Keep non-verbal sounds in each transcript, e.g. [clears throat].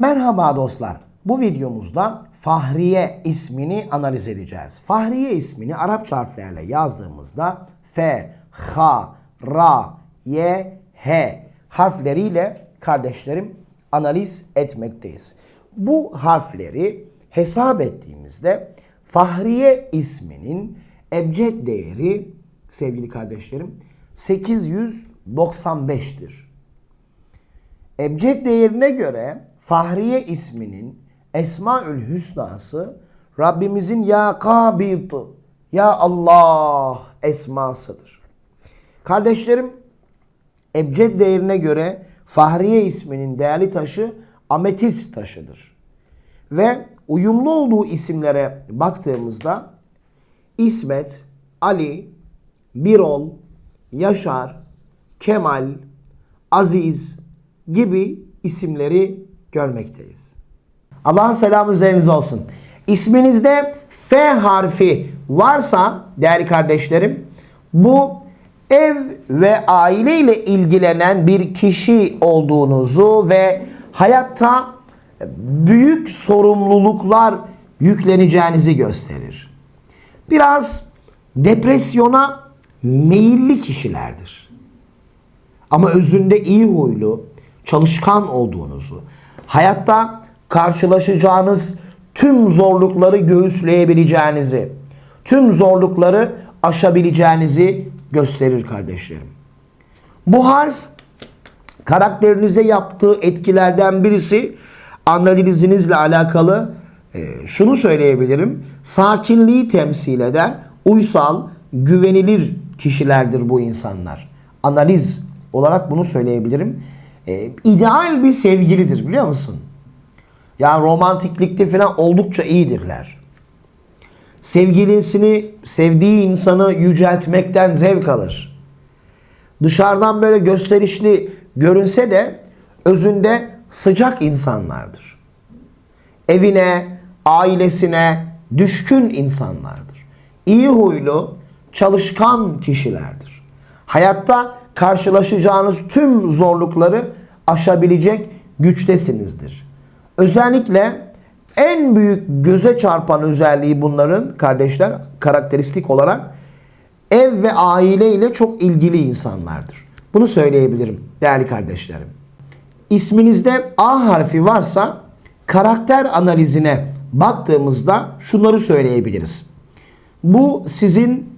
Merhaba dostlar. Bu videomuzda Fahriye ismini analiz edeceğiz. Fahriye ismini Arapça harflerle yazdığımızda F, H, Ra, Y, H harfleriyle kardeşlerim analiz etmekteyiz. Bu harfleri hesap ettiğimizde Fahriye isminin ebced değeri sevgili kardeşlerim 895'tir. Ebced değerine göre Fahriye isminin Esmaül Hüsnası Rabbimizin Ya Kabid, Ya Allah esmasıdır. Kardeşlerim, Ebced değerine göre Fahriye isminin değerli taşı ametist taşıdır. Ve uyumlu olduğu isimlere baktığımızda İsmet, Ali, Birol, Yaşar, Kemal, Aziz gibi isimleri görmekteyiz. Allah'ın selamı üzerinize olsun. İsminizde F harfi varsa değerli kardeşlerim bu ev ve aile ile ilgilenen bir kişi olduğunuzu ve hayatta büyük sorumluluklar yükleneceğinizi gösterir. Biraz depresyona meyilli kişilerdir. Ama özünde iyi huylu, çalışkan olduğunuzu, hayatta karşılaşacağınız tüm zorlukları göğüsleyebileceğinizi, tüm zorlukları aşabileceğinizi gösterir kardeşlerim. Bu harf karakterinize yaptığı etkilerden birisi analizinizle alakalı e, şunu söyleyebilirim. Sakinliği temsil eder, uysal, güvenilir kişilerdir bu insanlar. Analiz olarak bunu söyleyebilirim. E, ideal bir sevgilidir biliyor musun? Yani romantiklikte falan oldukça iyidirler. Sevgilisini, sevdiği insanı yüceltmekten zevk alır. Dışarıdan böyle gösterişli görünse de özünde sıcak insanlardır. Evine, ailesine düşkün insanlardır. İyi huylu, çalışkan kişilerdir. Hayatta karşılaşacağınız tüm zorlukları aşabilecek güçtesinizdir. Özellikle en büyük göze çarpan özelliği bunların kardeşler karakteristik olarak ev ve aile ile çok ilgili insanlardır. Bunu söyleyebilirim değerli kardeşlerim. İsminizde A harfi varsa karakter analizine baktığımızda şunları söyleyebiliriz. Bu sizin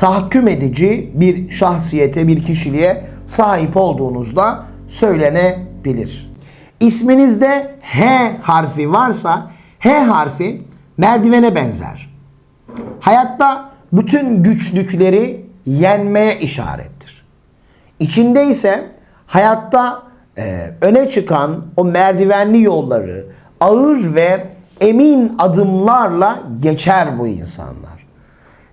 Tahakküm edici bir şahsiyete, bir kişiliğe sahip olduğunuzda söylenebilir. İsminizde H harfi varsa H harfi merdivene benzer. Hayatta bütün güçlükleri yenmeye işarettir. İçinde ise hayatta e, öne çıkan o merdivenli yolları ağır ve emin adımlarla geçer bu insanlar.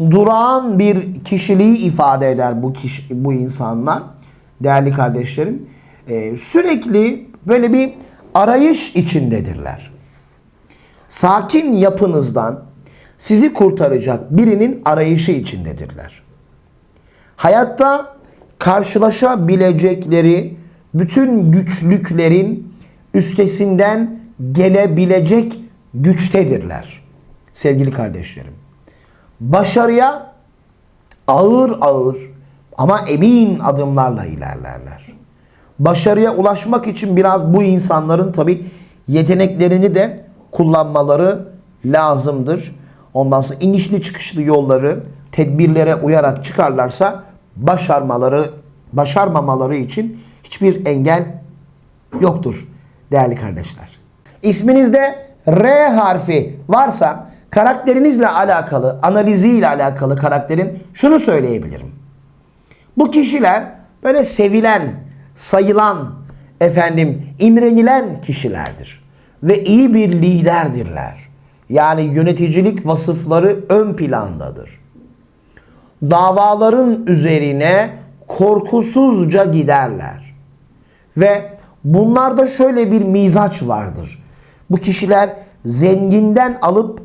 durağan bir kişiliği ifade eder bu kişi, bu insanlar değerli kardeşlerim. Ee, sürekli böyle bir arayış içindedirler. Sakin yapınızdan sizi kurtaracak birinin arayışı içindedirler. Hayatta karşılaşabilecekleri bütün güçlüklerin üstesinden gelebilecek güçtedirler. Sevgili kardeşlerim. Başarıya ağır ağır ama emin adımlarla ilerlerler. Başarıya ulaşmak için biraz bu insanların tabi yeteneklerini de kullanmaları lazımdır. Ondan sonra inişli çıkışlı yolları tedbirlere uyarak çıkarlarsa başarmaları başarmamaları için hiçbir engel yoktur değerli kardeşler. İsminizde R harfi varsa karakterinizle alakalı, analiziyle alakalı karakterin şunu söyleyebilirim. Bu kişiler böyle sevilen, sayılan, efendim imrenilen kişilerdir. Ve iyi bir liderdirler. Yani yöneticilik vasıfları ön plandadır. Davaların üzerine korkusuzca giderler. Ve bunlarda şöyle bir mizaç vardır. Bu kişiler zenginden alıp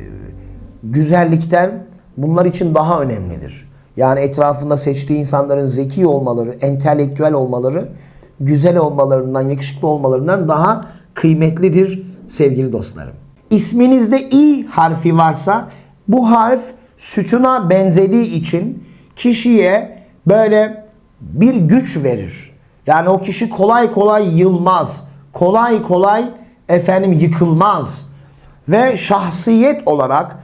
güzellikten bunlar için daha önemlidir. Yani etrafında seçtiği insanların zeki olmaları, entelektüel olmaları, güzel olmalarından, yakışıklı olmalarından daha kıymetlidir sevgili dostlarım. İsminizde i harfi varsa bu harf sütuna benzediği için kişiye böyle bir güç verir. Yani o kişi kolay kolay yılmaz. Kolay kolay efendim yıkılmaz. Ve şahsiyet olarak,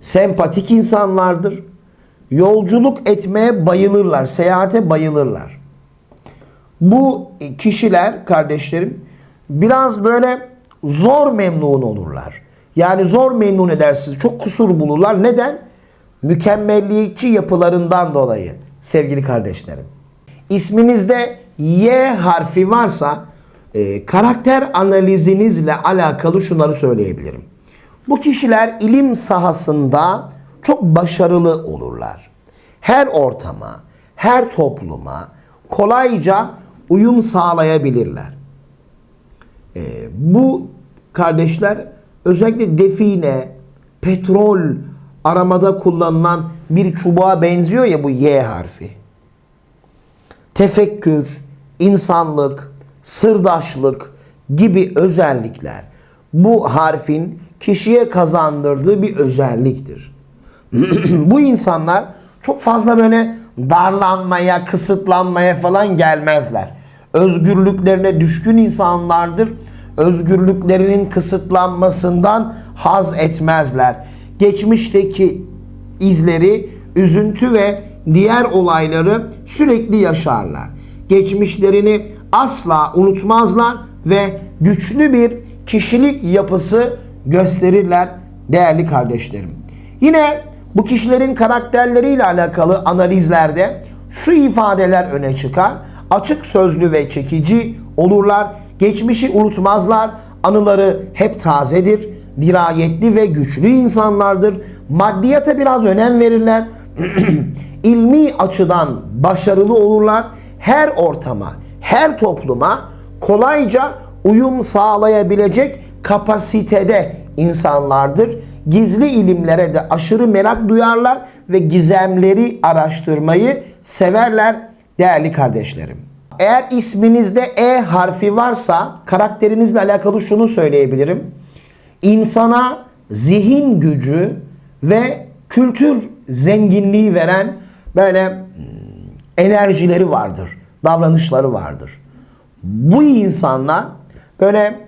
Sempatik insanlardır. Yolculuk etmeye bayılırlar. Seyahate bayılırlar. Bu kişiler kardeşlerim biraz böyle zor memnun olurlar. Yani zor memnun edersiniz. Çok kusur bulurlar. Neden? Mükemmelliyetçi yapılarından dolayı sevgili kardeşlerim. İsminizde Y harfi varsa e, karakter analizinizle alakalı şunları söyleyebilirim. Bu kişiler ilim sahasında çok başarılı olurlar. Her ortama, her topluma kolayca uyum sağlayabilirler. E, bu kardeşler özellikle define, petrol aramada kullanılan bir çubuğa benziyor ya bu Y harfi. Tefekkür, insanlık, sırdaşlık gibi özellikler bu harfin kişiye kazandırdığı bir özelliktir. [clears throat] bu insanlar çok fazla böyle darlanmaya, kısıtlanmaya falan gelmezler. Özgürlüklerine düşkün insanlardır. Özgürlüklerinin kısıtlanmasından haz etmezler. Geçmişteki izleri, üzüntü ve diğer olayları sürekli yaşarlar. Geçmişlerini asla unutmazlar ve güçlü bir kişilik yapısı gösterirler değerli kardeşlerim. Yine bu kişilerin karakterleriyle alakalı analizlerde şu ifadeler öne çıkar. Açık sözlü ve çekici olurlar. Geçmişi unutmazlar. Anıları hep tazedir. Dirayetli ve güçlü insanlardır. Maddiyata biraz önem verirler. [clears throat] İlmi açıdan başarılı olurlar. Her ortama, her topluma kolayca uyum sağlayabilecek kapasitede insanlardır. Gizli ilimlere de aşırı merak duyarlar ve gizemleri araştırmayı severler değerli kardeşlerim. Eğer isminizde E harfi varsa karakterinizle alakalı şunu söyleyebilirim. İnsana zihin gücü ve kültür zenginliği veren böyle hmm, enerjileri vardır, davranışları vardır. Bu insanlar böyle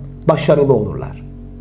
başarılı olurlar.